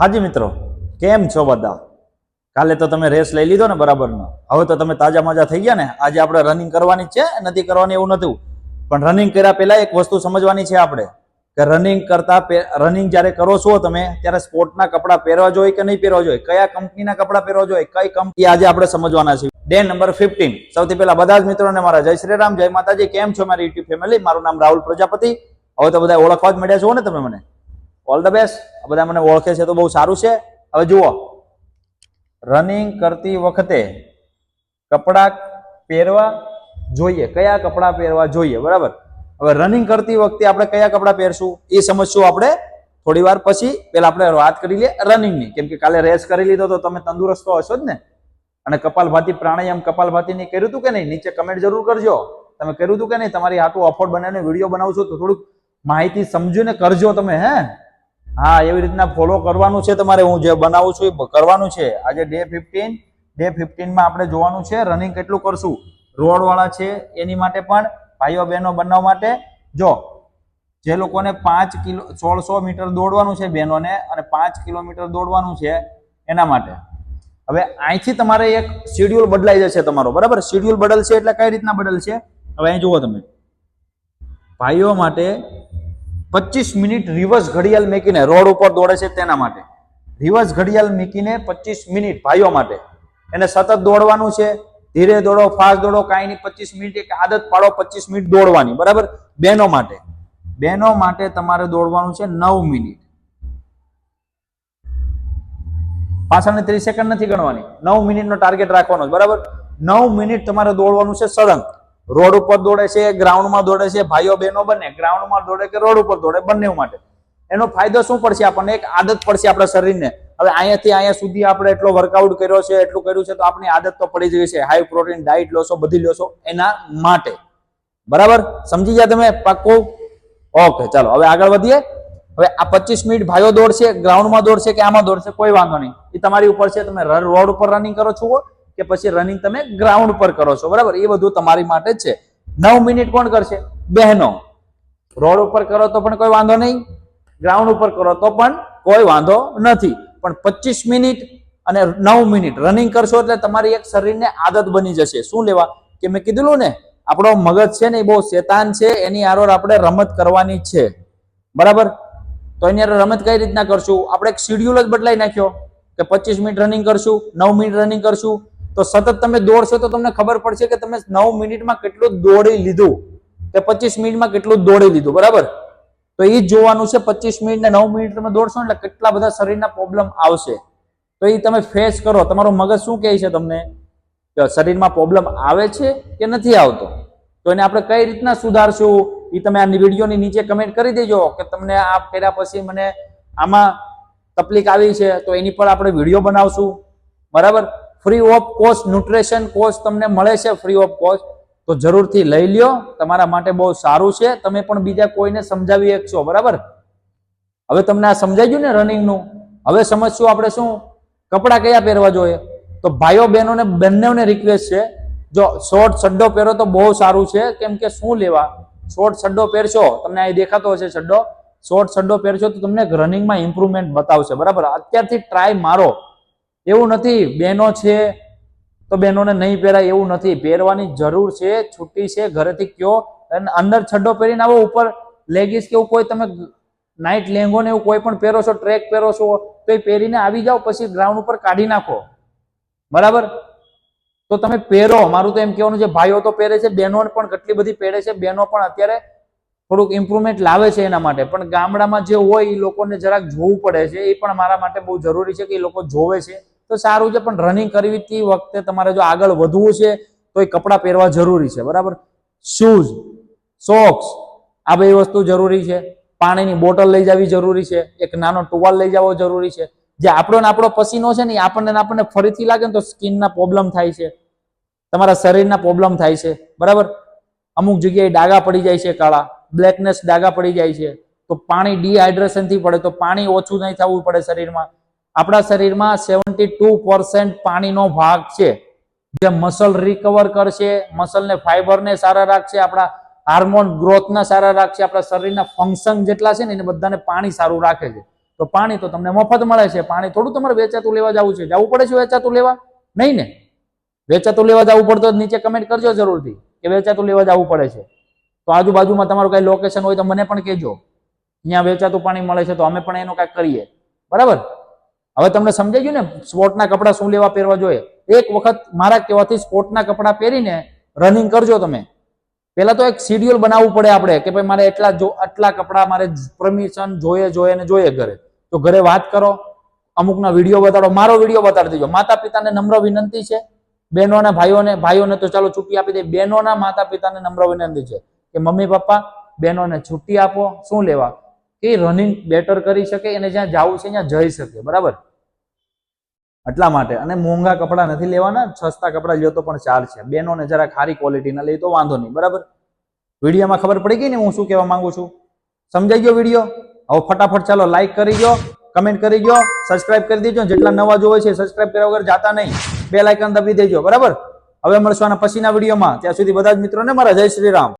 હાજી મિત્રો, કેમ છો બધા? કાલે તો તમે રેસ લઈ લીધો ને બરાબરનો. હવે તો તમે તાજા મજા થઈ ગયા ને? આજે આપણે રનિંગ કરવાની છે, નથી કરવાની એવું નથી પણ રનિંગ કર્યા પહેલા એક વસ્તુ સમજવાની છે આપણે, કે રનિંગ કરતા રનિંગ જ્યારે કરો છો તમે, ત્યારે સ્પોર્ટના કપડાં પહેરવા જોઈએ કે નહીં પહેરવા જોઈએ? કયા કંપનીના કપડાં પહેરવા જોઈએ? કઈ કંપની? આજે આપણે સમજવાના છે ડે નંબર ફિફ્ટીન સૌથી પહેલા બધા જ મિત્રોને મારા જય શ્રી રામ, જય માતાજી. કેમ છો મારી યુટ્યુબ ફેમિલી મારું નામ રાહુલ પ્રજાપતિ. હવે તો બધા ઓળખવા જ મળ્યા છો ને તમે મને? ઓલ ધ બેસ્ટ બધા મને ઓળખે છે તો બહુ સારું છે. હવે જુઓ. રનિંગ કરતી વખતે કપડાં પહેરવા જોઈએ. કયા કપડાં પહેરવા જોઈએ? બરાબર? હવે રનિંગ કરતી વખતે આપણે કયા કપડાં પહેરશું? એ સમજશું આપણે થોડી વાર પછી. પેલા આપણે વાત કરી લઈએ રનિંગની કેમ કે કાલે રેસ કરી લીધો તો તમે તંદુરસ્ત હશો જ ને. અને કપાલભાતી પ્રાણાયામ કપાલભાતીની કર્યું હતું કે નહીં? નીચે કમેન્ટ જરૂર કરજો. તમે કર્યું હતું કે નહીં? તમારી આટલું અફોર્ડ બનાવીને વીડિયો બનાવશો તો થોડુંક માહિતી સમજીને કરજો તમે, હે? હા, એવી રીતના ફોલો કરવાનું છે તમારે. હું જે બનાવું છું એ કરવાનું છે. આજે ડે ફિફ્ટીન ડે ફિફ્ટીનમાં આપણે જોવાનું છે રનિંગ કેટલું કરશું. રોડવાળા છે, એની માટે પણ, ભાઈઓ બહેનો બનાવવા માટે. જો, જે લોકોને પાંચ કિલો, સોળસો મીટર દોડવાનું છે બહેનોને અને પાંચ કિલોમીટર દોડવાનું છે એના માટે. હવે અહીંથી તમારે એક શેડ્યુલ બદલાઈ જશે તમારો. બરાબર? શેડ્યુલ બદલશે એટલે કઈ રીતના બદલશે? હવે અહીં જુઓ તમે. ભાઈઓ માટે પચીસ મિનિટ રિવર્સ ઘડિયાળ મૂકીને રોડ ઉપર દોડે છે તેના માટે. રિવર્સ ઘડિયાળ મૂકીને પચીસ મિનિટ ભાઈઓ માટે. એને સતત દોડવાનું છે. ધીરે દોડો, ફાસ્ટ દોડો, કાંઈ નહીં, પચીસ મિનિટ એક આદત પાડો, પચીસ મિનિટ દોડવાની. બરાબર? બહેનો માટે. બહેનો માટે તમારે દોડવાનું છે નવ મિનિટ. પાછળની ત્રીસ સેકન્ડ નથી ગણવાની. નવ મિનિટનો ટાર્ગેટ રાખવાનો બરાબર? નવ મિનિટ તમારે દોડવાનું છે સળંગ. રોડ ઉપર દોડે છે, ગ્રાઉન્ડમાં દોડે છે, ભાઈઓ બહેનો બંને ગ્રાઉન્ડમાં દોડે કે રોડ ઉપર દોડે બંને માટે. એનો ફાયદો શું પડશે આપણને? એક આદત પડશે આપણા શરીરને. હવે અહીંયાથી અહીંયા સુધી આપણે એટલો વર્કઆઉટ કર્યો છે, એટલું કર્યું છે, તો આપણી આદત તો પડી ગઈ છે. હાઈ પ્રોટીન ડાયટ લો છો બધી લો છો એના માટે. બરાબર? સમજી ગયા તમે? પાક્કું? ઓકે ચાલો, હવે આગળ વધીએ. હવે આ પચીસ મિનિટ ભાઈઓ દોડશે, ગ્રાઉન્ડમાં દોડશે કે આમાં દોડશે, કોઈ વાંધો નહીં. એ તમારી ઉપર છે, તમે રોડ ઉપર રનિંગ કરો છો. કે પછી રનિંગ તમે ગ્રાઉન્ડ પર કરો છો, બરાબર? એ બધું તમારી માટે છે. નવ મિનિટ કોણ કરશે? બહેનો. રોડ ઉપર કરો તો પણ કોઈ વાંધો નહીં. ગ્રાઉન્ડ ઉપર કરો તો પણ કોઈ વાંધો નથી. પણ પચીસ મિનિટ અને નવ મિનિટ રનિંગ કરશો એટલે તમારી એક શરીરને આદત બની જશે. શું લેવા? કે મેં કીધું ને, આપણો મગજ છે ને એ બહુ શેતાન છે, એની આરોર આપણે રમત કરવાની છે. બરાબર? તો એની આરોર રમત કઈ રીતના કરશું? આપણે એક શિડ્યુલ જ બદલાઈ નાખ્યો કે પચીસ મિનિટ રનિંગ કરશું, નવ મિનિટ રનિંગ કરશું. તો સતત તમે દોડશો તો તમને ખબર પડશે કે તમે નવ મિનિટમાં કેટલું દોડી લીધું કે પચીસ મિનિટમાં કેટલું દોડી લીધું, બરાબર? તો એ જોવાનું છે પચીસ મિનિટ ને નવ મિનિટ તમે દોડશો એટલે કેટલા બધા શરીરના પ્રોબ્લેમ આવશે. તો એ તમે ફેસ કરો. તમારું મગજ શું કહે છે તમને? કે શરીરમાં પ્રોબ્લેમ આવે છે કે નથી આવતો? તો એને આપણે કઈ રીતના સુધારશું? એ તમે આ વિડીયોની નીચે કમેન્ટ કરી દેજો કે તમને આ કર્યા પછી મને આમાં તકલીફ આવી છે, તો એની પર આપણે વીડિયો બનાવશું. બરાબર? Free of cost nutrition course તમને મળે છે ફ્રી ઓફ કોસ્ટ તો જરૂરથી લઈ લ્યો. તમારા માટે બહુ સારું છે. તમે પણ બીજા કોઈને સમજાવી શકશો, બરાબર? હવે તમને આ સમજાઈ ગયું ને રનિંગનું હવે સમજશું આપણે શું? કપડાં કયા પહેરવા જોઈએ? તો ભાઈઓ બહેનોને બંનેઓને રિક્વેસ્ટ છે. જો શોર્ટ સડ્ડો પહેરો તો બહુ સારું છે. કેમ કે શું લેવા? શોર્ટ સડ્ડો પહેરશો, તમને અહીં દેખાતો હશે સડ્ડો શોર્ટ સડ્ડો પહેરશો તો તમને રનિંગમાં ઇમ્પ્રુવમેન્ટ બતાવશે, બરાબર? અત્યારથી ટ્રાય મારો. એવું નથી, બહેનો છે, તો બહેનોને નહીં પહેરાય, એવું નથી. પહેરવાની જરૂર છે છુટ્ટી છે, ઘરેથી કયો, અને અંદર છડ્ડો પહેરીને આવો, ઉપર લેગીસ કે એવું કોઈ તમે નાઇટ લેંગો ને એવું કોઈ પણ પહેરો છો, ટ્રેક પહેરો છો, તો એ પહેરીને આવી જાઓ, પછી ગ્રાઉન્ડ ઉપર કાઢી નાખો. બરાબર? તો તમે પહેરો. મારું તો એમ કહેવાનું છે, ભાઈઓ તો પહેરે છે બહેનો પણ કેટલી બધી પહેરે છે, બહેનો પણ અત્યારે થોડુંક ઇમ્પ્રુવમેન્ટ લાવે છે એના માટે. પણ ગામડામાં જે હોય એ લોકોને જરાક જોવું પડે છે, એ પણ મારા માટે બહુ જરૂરી છે કે એ લોકો જોવે છે. તો સારું છે, પણ રનિંગ કરવી વખતે તમારે જો આગળ વધવું છે, તો એ કપડાં પહેરવા જરૂરી છે, બરાબર? શૂઝ સોક્સ આ બધી વસ્તુ જરૂરી છે. પાણીની બોટલ લઈ જવી જરૂરી છે, એક નાનો ટુવાલ લઈ જવો જરૂરી છે. જે આપણો ને આપણો પસીનો છે ને આપણને આપણને ફરીથી લાગે ને તો સ્કિનના પ્રોબ્લેમ થાય છે. તમારા શરીરના પ્રોબ્લેમ થાય છે, બરાબર? અમુક જગ્યાએ ડાઘા પડી જાય છે કાળા, બ્લેકનેસ ડાઘા પડી જાય છે. તો પાણી ડિહાઇડ્રેશનથી પડે, તો પાણી ઓછું નહીં થવું પડે શરીરમાં. આપણા શરીરમાં સેવન્ટી ટુ પર્સન્ટ પાણીનો ભાગ છે, જે મસલ રિકવર કરશે મસલને ફાઈબરને સારા રાખશે, આપણા હાર્મોન ગ્રોથના સારા રાખશે, આપણા શરીરના ફંક્શન જેટલા છે ને એને બધાને પાણી સારું રાખે છે. તો પાણી તો તમને મફત મળે છે, પાણી થોડું તમારે વેચાતું લેવા જવું છે. જવું પડે છે વેચાતું લેવા? નહીં ને? વેચાતું લેવા જવું પડતો નીચે કમેન્ટ કરજો જરૂરથી, કે વેચાતું લેવા જવું પડે છે. તો આજુબાજુમાં તમારું કઈ લોકેશન હોય તો મને પણ કહેજો. અહીંયા વેચાતું પાણી મળે છે તો અમે પણ એનું કાંઈક કરીએ. બરાબર? હવે તમને સમજાઈ ગયું ને? સ્પોર્ટના કપડાં શું લેવા પહેરવા જોઈએ? એક વખત મારા કહેવાથી સ્પોર્ટના કપડાં પહેરીને રનિંગ કરજો તમે. પહેલા તો એક શિડ્યુલ બનાવવું પડે આપણે કે ભાઈ મારે એટલા જો, આટલા કપડાં મારે પરમિશન જોઈએ જોઈએ ને જોઈએ ઘરે. તો ઘરે વાત કરો, અમુકના વીડિયો બતાડો, મારો વીડિયો બતાડી દેજો. માતા પિતાને નમ્ર વિનંતી છે. બહેનો ભાઈઓને ભાઈઓને તો ચાલો છુટ્ટી આપી દે બહેનોના માતા પિતાને નમ્ર વિનંતી છે કે મમ્મી, પપ્પા, બહેનોને છુટ્ટી આપો. શું લેવા? એ રનિંગ બેટર કરી શકે, એને જ્યાં જવું છે ત્યાં જઈ શકે. બરાબર? એટલા માટે. અને મોંઘા કપડાં નથી લેવાના, સસ્તા કપડાં લ્યો તો પણ ચાલશે બેનોને જરા ખારી ક્વોલિટીના લઈ તો વાંધો નહીં. બરાબર? વિડીયોમાં ખબર પડી ગઈ ને હું શું કહેવા માંગુ છું? સમજાઈ ગયો વીડિયો? હવે ફટાફટ ચાલો લાઈક કરી ગયો કમેન્ટ કરી ગયો સબસ્ક્રાઇબ કરી દેજો. જેટલા નવા જોવે છે સબસ્ક્રાઇબ કર્યા વગર જાતા નહીં. બે લાઇકન દબી દેજો. બરાબર? હવે મળશું આના પછીના વિડીયોમાં. ત્યાં સુધી બધા જ મિત્રોને મારા જય શ્રી રામ.